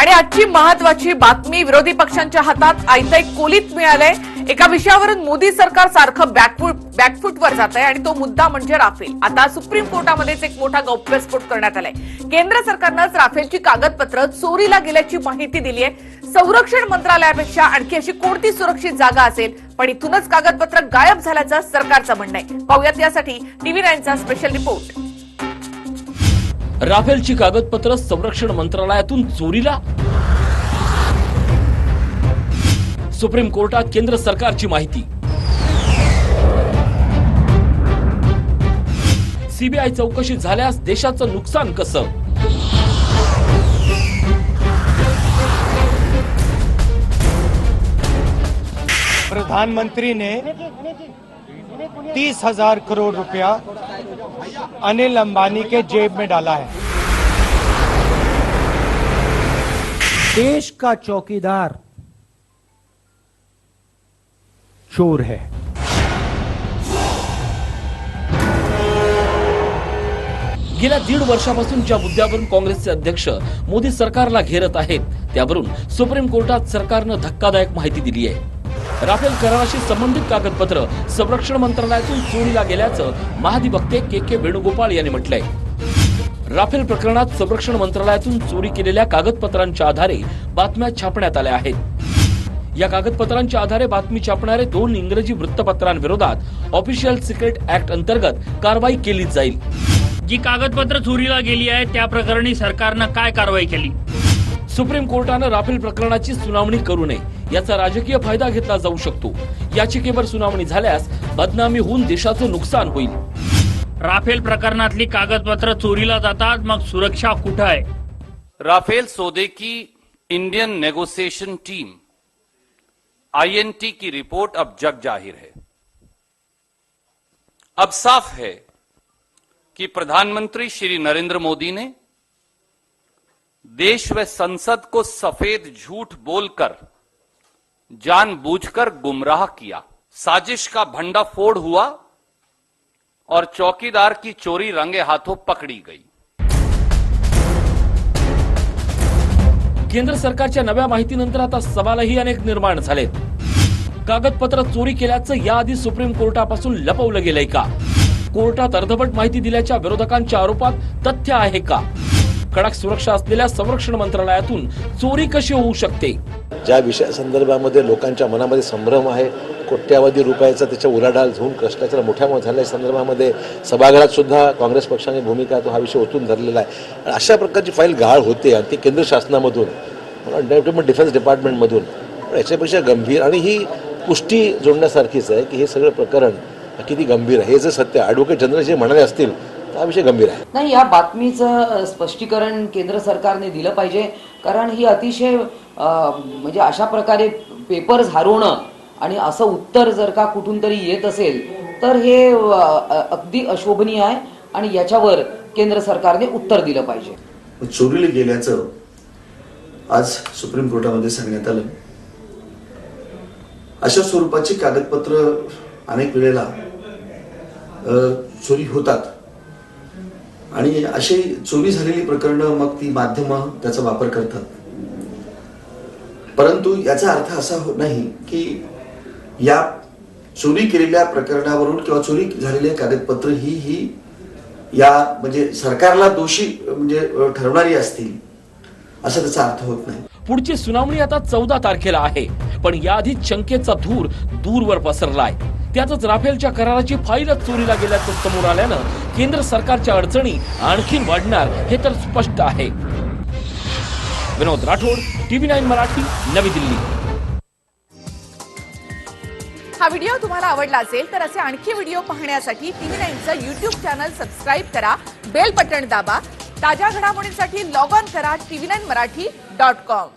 आणि आजची महत्वाची बातमी विरोधी पक्षांच्या हातात आयतं एक कोलीत मिळालंय. एका विषयावरून मोदी सरकार सारखं बॅकफूट बॅकफूटवर जात आहे आणि तो मुद्दा म्हणजे राफेल. आता सुप्रीम कोर्टामध्येच एक मोठा गौप्यस्फोट करण्यात आलाय. केंद्र सरकारनंच राफेलची कागदपत्र चोरीला गेल्याची माहिती दिली आहे संरक्षण मंत्रालयापेक्षा आणखी अशी कोणती सुरक्षित जागा असेल? पण इथूनच कागदपत्र गायब झाल्याचं सरकारचं म्हणणं आहे. पाहूयात यासाठी टीव्ही नाईनचा स्पेशल रिपोर्ट राफेलची कागदपत्र संरक्षण मंत्रालयातून चोरीला? सुप्रीम कोर्टात केंद्र सरकारची माहिती. सीबीआय चौकशी झाल्यास देशाचं नुकसान कसं? प्रधानमंत्री ने तीस हजार करोड़ रुपया अनिल अंबानी के जेब में डाला है। देश का चौकीदार चोर है। गेल्या दीड वर्षापासून ज्या मुद्द्यावरून काँग्रेसचे अध्यक्ष मोदी सरकारला घेरत आहेत त्यावरून सुप्रीम कोर्टात सरकारनं धक्कादायक माहिती दिली आहे. राफेल कराराशी संबंधित कागदपत्र संरक्षण मंत्रालयातून चोरीला गेल्याचं महाधिवक्ते के के वेणुगोपाळ यांनी म्हटलंय. राफेल प्रकरणात संरक्षण मंत्रालयातून चोरी केलेल्या कागदपत्रांच्या आधारे बातम्या छापण्यात आल्या आहेत. या कागदपत्रांच्या आधारे बातमी छापणारे दोन इंग्रजी वृत्तपत्रांविरोधात ऑफिशियल सिक्रेट ऍक्ट अंतर्गत कारवाई केली जाईल. जी कागदपत्र चोरीला गेली आहे त्या प्रकरणी सरकारनं काय कारवाई केली? सुप्रीम कोर्टानं राफेल प्रकरणाची सुनावणी करू नये. याचा राजकीय फायदा घेतला जाऊ शकतो. याचिकेवर सुनावणी झाल्यास बदनामी होऊन देशाचं नुकसान होईल. राफेल प्रकरणातली कागदपत्र चोरीला जातात मग सुरक्षा कुठं आहे? राफेल सौदे की इंडियन नेगोशिएशन टीम आईएनटी की रिपोर्ट अब जग जाहिर है। अब साफ है कि प्रधानमंत्री श्री नरेंद्र मोदी ने देश व संसद को सफेद झूठ बोलकर जानबूझकर गुमराह किया। साजिश का भंडाफोड़ हुआ और चौकीदार की चोरी रंगे हाथों पकड़ी गई। केंद्र सरकारच्या नव्या माहितीनंतर आता सवालही अनेक निर्माण झालेत. कागदपत्र चोरी केल्याचं याआधी सुप्रीम कोर्टापासून लपवलं गेलंय का? कोर्टात अर्धवट माहिती दिल्याच्या विरोधकांच्या आरोपात तथ्य आहे का? कडक सुरक्षा असलेल्या संरक्षण मंत्रालयातून चोरी कशी होऊ शकते? ज्या विषया संदर्भामध्ये लोकांच्या मनामध्ये संभ्रम आहे कोट्यावधी रुपयाचा त्याच्या उलाढाल होऊन भ्रष्टाचार मोठ्या झाल्या संदर्भामध्ये सभागृहात सुद्धा काँग्रेस पक्षाने भूमिका तो हा विषय ओतून धरलेला आहे. आणि अशा प्रकारची फाईल गाळ होते आणि ती केंद्र शासनामधून डेव्हलपमेंट डिफेन्स डिपार्टमेंटमधून याच्यापेक्षा गंभीर आणि ही पुष्टी जोडण्यासारखीच आहे की हे सगळं प्रकरण किती गंभीर आहे हे जर सत्य ॲडव्होकेट जनरल जे म्हणाले असतील हा विषय गंभीर आहे. नाही या बातमीचं स्पष्टीकरण केंद्र सरकारने दिलं पाहिजे कारण ही अतिशय म्हणजे अशा प्रकारे पेपर्स हरवणं आणि असं उत्तर जर का कुठून तरी येत असेल तर हे अगदी अशोभनीय आहे आणि याच्यावर केंद्र सरकारने उत्तर दिलं पाहिजे. चोरीला गेल्याचं आज सुप्रीम कोर्टामध्ये सांगण्यात आलं. अशा स्वरूपाची कागदपत्र अनेक वेळेला चोरी होतात. आणि अशी चोरी झालेली प्रकरणं मग ती माध्यमं त्याचा वापर करतात. परंतु याचा अर्थ असा हो- नाही की या चोरी केलेल्या प्रकरणावरून किंवा चोरी झालेले कागदपत्र ही ही या म्हणजे सरकारला दोषी म्हणजे ठरवणारी असतील असा त्याचा अर्थ होत नाही. पुढची सुनावणी आता चौदा तारखेला आहे पण याआधी शंकेचा धूर दूरवर पसरलाय. त्यातच राफेलच्या कराराची फाईलच चोरीला गेल्याचं समोर आल्यानं केंद्र सरकारच्या अडचणी आणखीन वाढणार हे तर स्पष्ट आहे. Vinod Rathod TV nine Marathi Navi Delhi. हा व्हिडिओ तुम्हाला आवडला असेल तर असे आणखी व्हिडिओ पाहण्यासाठी टीव्ही नाईनचं युट्यूब चॅनल सबस्क्राईब करा बेल बटन दाबा ताज्या घडामोडींसाठी लॉग ऑन करा TV nine Marathi dot com.